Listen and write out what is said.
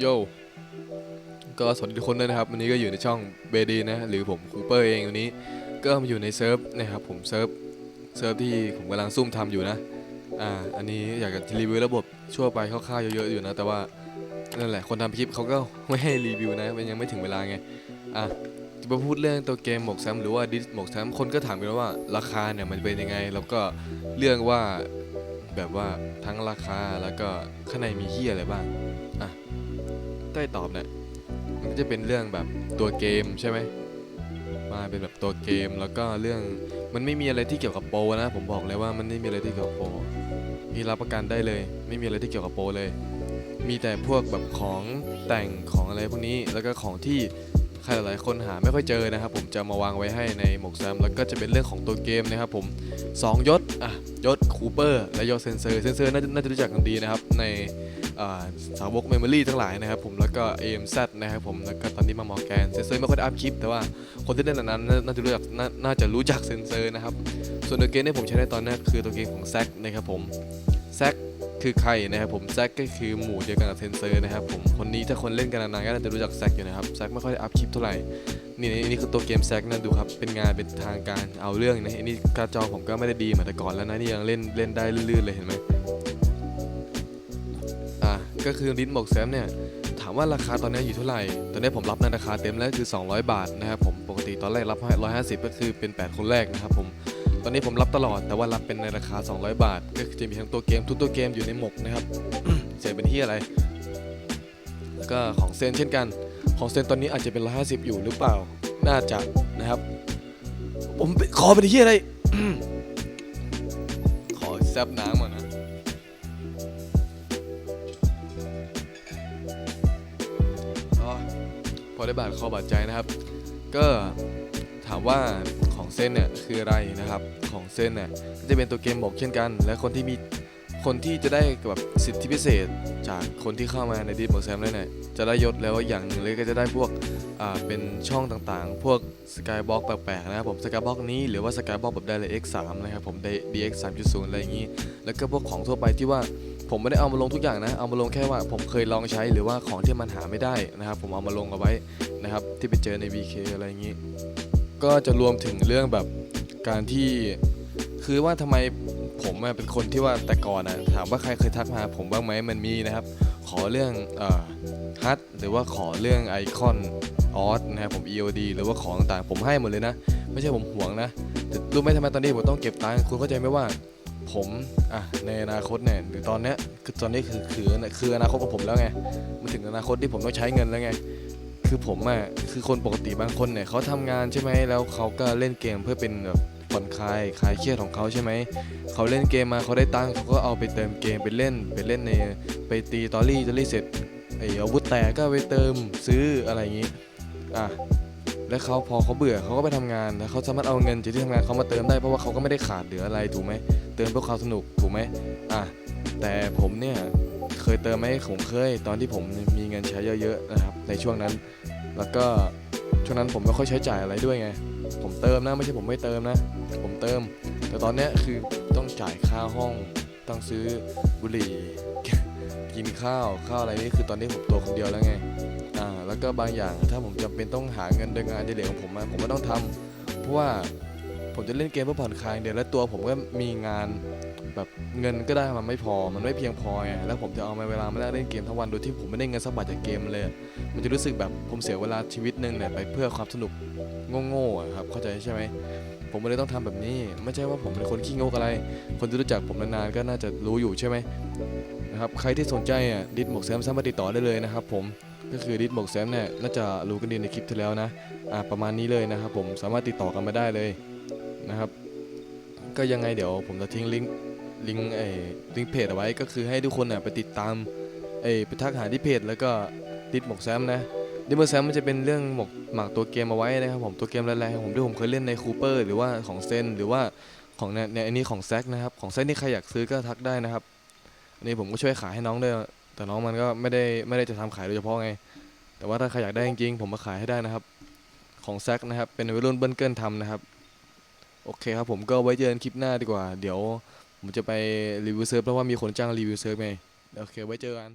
โยก็สวัสดีทุกคนด้วยนะครับ วันนี้ก็อยู่ในช่องเบดีนะหรือผมคูเปอร์เองวันนี้ก็มาอยู่ในเซิร์ฟนะครับผมเซิร์ฟเซิร์ฟที่ผมกำลังซุ่มทำอยู่นะอ่าอันนี้อยากจะรีวิวระบบชั่วไปคร่าวๆเยอะๆอยู่นะ แต่ว่านั่นแหละคนทำคลิปเขาก็ไม่ให้รีวิวนะมันยังไม่ถึงเวลาไงอะจะมาพูดเรื่องตัวเกมหมกแซมหรือว่าดิสหมกแซมคนก็ถามกันว่าราคาเนี่ยมันเป็นยังไง แล้วก็เรื่องว่าแบบว่าทั้งราคาแล้วก็ข้างในมีเฮียอะไรบ้างอะ ใต้ตอบเนี่ยมันก็จะเป็นเรื่องแบบตัวเกมใช่ไหมมาเป็นแบบตัวเกมแล้วก็เรื่องมันไม่มีอะไรที่เกี่ยวกับโปนะ ผมบอกเลยว่ามันไม่มีอะไรที่เกี่ยวกับโปพี่รับประกันได้เลย ไม่มีอะไรที่เกี่ยวกับโปเลย มีแต่พวกแบบของแต่งของอะไรพวกนี้แล้วก็ของที่ ใครหลายคนหาไม่ค่อยเจอนะครับ ผมจะมาวางไว้ให้ในหมกแซมแล้วก็จะเป็นเรื่องของตัวเกมนะครับผมสองยศอะยศคูเปอร์และยศเซนเซอร์เซนเซอร์น่าจะน่าจะรู้จักกันดีนะครับ ในสาวกเมมโมรี่ทั้งหลายนะครับผมแล้วก็ AMZ นะครับผมแล้วก็ตอนนี้มามอแกนเซนเซอร์ไม่ค่อยได้อัพคลิป แต่ว่าคนที่เล่นนั้นน่าจะรู้จักน,น่าจะรู้จักเซนเซอร์นะครับส่วนตัวเกมที่ผมใช้ในตอนนี้คือตัวเกมของแซกนะครับผมแซก คือใครนะครับผมแซกก็คือหมู่เดียวกันกับเซนเซอร์นะครับผมคนนี้ถ้าคนเล่นกันนานๆก็น่าจะรู้จักแซกอยู่นะครับแซกไม่ค่อยได้อัพคลิปเท่าไหร่นี่นี่คือตัวเกมแซกนะดูครับเป็นงานเป็นทางการเอาเรื่องนะอันนี้การ์ดจอผมก็ไม่ได้ดีเหมือนแต่ก่อนแล้วนะนี่ยังเล่นเล่นได้ลื่นๆเลยเห็นไหมอะก็คือลิ้นบอกแซมเนี่ยถามว่าราคาตอนนี้อยู่เท่าไหร่ ตอนนี้ผมรับในราคาเต็มแล้วคือ 200 บาทนะครับผมปกติตอนแรกรับให้150 ก็คือเป็น 8 คนแรกนะครับผม ตอนนี้ผมรับตลอดแต่ว่ารับเป็นในราคา 200 บาท ก็จะมีทั้งตัวเกมทุกตัวเกมอยู่ในหมกนะครับ เสียเป็นที่อะไร แล้วก็ของเซนเช่นกัน ของเซนตอนนี้อาจจะเป็น 150 อยู่หรือเปล่า น่าจะนะครับ ผมขอเป็นที่อะไร ขอแซบน้ำก่อนนะพอได้บาดคอบาดใจนะครับ ก็ ถามว่าของเส้นเนี่ยคืออะไรนะครับของเส้นเนี่ยจะเป็นตัวเกมบอกเช่นกัน และคนที่มีคนที่จะได้แบบสิทธิพิเศษ จากคนที่เข้ามาในดีมของแซมเนี่ยจะได้ยศแล้วอย่างหนึ่งเลยก็จะได้พวกอ่าเป็นช่องต่างๆ พวกสกายบ็อกแปลกๆนะครับผมสกายบ็อกนี้หรือว่าสกายบ็อกแบบได้เลย X3 นะครับผมได้ DX 3.0อะไรอย่างนี้ แล้วก็พวกของทั่วไปที่ว่าผมไม่ได้เอามาลงทุกอย่างนะ เอามาลงแค่ว่าผมเคยลองใช้หรือว่าของที่มันหาไม่ได้นะครับ ผมเอามาลงเอาไว้นะครับ ที่ไปเจอใน VK อะไรอย่างนี้ ก็จะรวมถึงเรื่องแบบการที่คือว่าทำไมผมเป็นคนที่ว่าแต่ก่อนนะถามว่าใครเคยทักมาผมบ้างไหมมันมีนะครับ ขอเรื่องฮัทหรือว่าขอเรื่องไอคอนออสนะครับผม EOD หรือว่าของต่างๆผมให้หมดเลยนะ ไม่ใช่ผมห่วงนะแต่รู้ไหมทำไมตอนนี้ผมต้องเก็บตังค์คุณเข้าใจไหมว่าผมอะในอนาคตเนี่ยหรือตอนเนี้ยคือตอนนี้คือคือคืออนาคตของผมแล้วไงมันถึงอนาคตที่ผมต้องใช้เงินแล้วไง คือผมอะคือคนปกติบางคนเนี่ยเขาทำงานใช่ไหมแล้วเขาก็เล่นเกมเพื่อเป็นแบบผ่อนคลายคลายเครียดของเขาใช่ไหมเขาเล่นเกมมาเขาได้ตังค์เขาก็เอาไปเติมเกมไปเล่นไปเล่นในไปตีตอรี่ตอรี่เสร็จไอ้อาวุธแตกก็ไปเติมซื้ออะไรอย่างงี้อะแล้วเขาพอเขาเบื่อเขาก็ไปทำงานแล้วเขาสามารถเอาเงินจากที่ทำงานเขามาเติมได้เพราะว่าเขาก็ไม่ได้ขาดเหลืออะไรถูกไหมเติมเพื่อความสนุกถูกไหมอะแต่ผมเนี่ย เคยเติมไหมผมเคย ตอนที่ผมมีเงินใช้เยอะๆนะครับในช่วงนั้น แล้วก็ช่วงนั้นผมไม่ค่อยใช้จ่ายอะไรด้วยไง ผมเติมนะไม่ใช่ผมไม่เติมนะ ผมเติม แต่ตอนนี้คือต้องจ่ายค่าห้องต้องซื้อบุหรี่ กินข้าวข้าวอะไรนี่คือตอนนี้ผมตัวคนเดียวแล้วไงอ่าแล้วก็บางอย่างถ้าผมจำเป็นต้องหาเงินโดยงานอดิเรกของผมมาผมก็ต้องทำเพราะว่า ผมจะเล่นเกมเพื่อผ่อนคลายเดียวและตัวผมก็มีงานแบบเงินก็ได้มันไม่พอมันไม่เพียงพอไงแล้วผมจะเอามาเวลามาได้เล่นเกมทั้งวันโดยที่ผมไม่ได้เงินสักบาทจากเกมเลย มันจะรู้สึกแบบผมเสียเวลาชีวิตหนึ่งเนี่ยไปเพื่อความสนุกโง่ๆครับเข้าใจใช่ไหมผมไม่ได้ต้องทำแบบนี้ ไม่ใช่ว่าผมเป็นคนขี้งกอะไร คนที่รู้จักผมนานๆก็น่าจะรู้อยู่ใช่ไหมนะครับใครที่สนใจอะดิสหมกแซมสามารถติดต่อได้เลยนะครับผมก็คือดิสหมกแซมเนี่ยน่าจะรู้กันดีในคลิปที่แล้วนะอ่าประมาณนี้เลยนะครับผมสามารถติดต่อกันมาได้เลย นะครับ ก็ยังไงเดี๋ยวผมจะทิ้งลิงก์ลิงก์ไอ้ลิงก์เพจเอาไว้ก็คือให้ทุกคนน่ะไปติดตามไอ้ไปทักหาที่เพจแล้วก็ดิดหมกแซมนะดิดหมกแซมมันจะเป็นเรื่องหมกหมักตัวเกมเอาไว้นะครับผมตัวเกมแรงๆผมที่ผมเคยเล่นในคูเปอร์หรือว่าของเซนหรือว่าของเนี่ยอันนี้ของแซกนะครับของแซกนี่ใครอยากซื้อก็ทักได้นะครับอันนี้ผมก็ช่วยขายให้น้องด้วยแต่น้องมันก็ไม่ได้ไม่ได้จะทำขายโดยเฉพาะไง แต่ว่าถ้าใครอยากได้จริงๆผมมาขายให้ได้นะครับ ของแซกนะครับเป็นวัยรุ่นเบิ้ลเกิลทำนะครับ โอเคครับผมก็ไว้เจอกันคลิปหน้าดีกว่า เดี๋ยวผมจะไปรีวิวเซิร์ฟเพราะว่ามีคนจ้างรีวิวเซิร์ฟไงโอเคไว้เจอกัน